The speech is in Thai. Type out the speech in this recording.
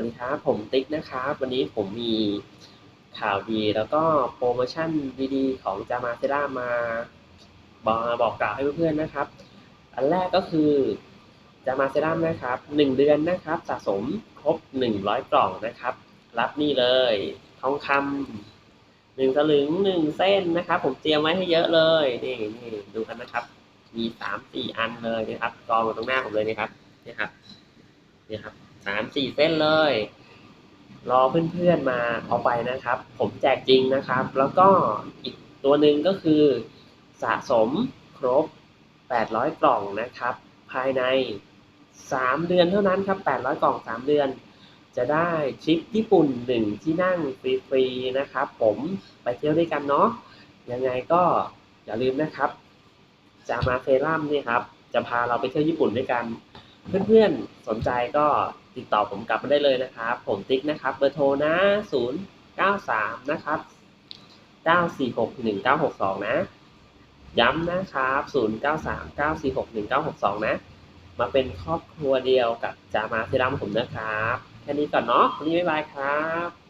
วัสดีครับ ผมติ๊กนะครับ วันนี้ผมมีข่าวดีแล้วก็โปรโมชั่นดีๆ ของจามาเซรามาบอกบอกกล่าวให้เพื่อนๆนะครับ อันแรกก็คือจามาเซรานะครับหนึ่งเดือนนะครับสะสมครบหนึ่งร้อยกล่องนะครับ รับนี่เลย ทองคำหนึ่งสลึงหนึ่งเส้นนะครับ ผมเตรียมไว้ให้เยอะเลยนี่นี่ดูกันนะครับ มีสามสี่อันเลยนะครับกองอยู่ตรงหน้าผมเลยนะครับนี่ครับนี่ครับ สามสี่เส้นเลย รอเพื่อนๆมาเอาไปนะครับ ผมแจกจริงนะครับ แล้วก็อีกตัวหนึ่งก็คือสะสมครบ 800 กล่องนะครับ ภายใน 3 เดือนเท่านั้นครับ 800 กล่อง 3 เดือน จะได้ทริปญี่ปุ่น 1 ที่นั่งฟรีๆนะครับ ผมไปเที่ยวด้วยกันเนาะยังไงก็อย่าลืมนะครับ จะมาเซรั่มนี่ครับ จะพาเราไปเที่ยวญี่ปุ่นด้วยกัน เพื่อนๆสนใจก็ ติดต่อผมกลับมาได้เลยนะครับ ผมติ๊กนะครับ เบอร์โทรนะ 093 นะครับ 9461962 นะ ย้ำนะครับ 0939461962 นะ มาเป็นครอบครัวเดียวกับจามาเซรัมผมนะครับ แค่นี้ก่อนเนาะวันนี้บ๊ายบายครับ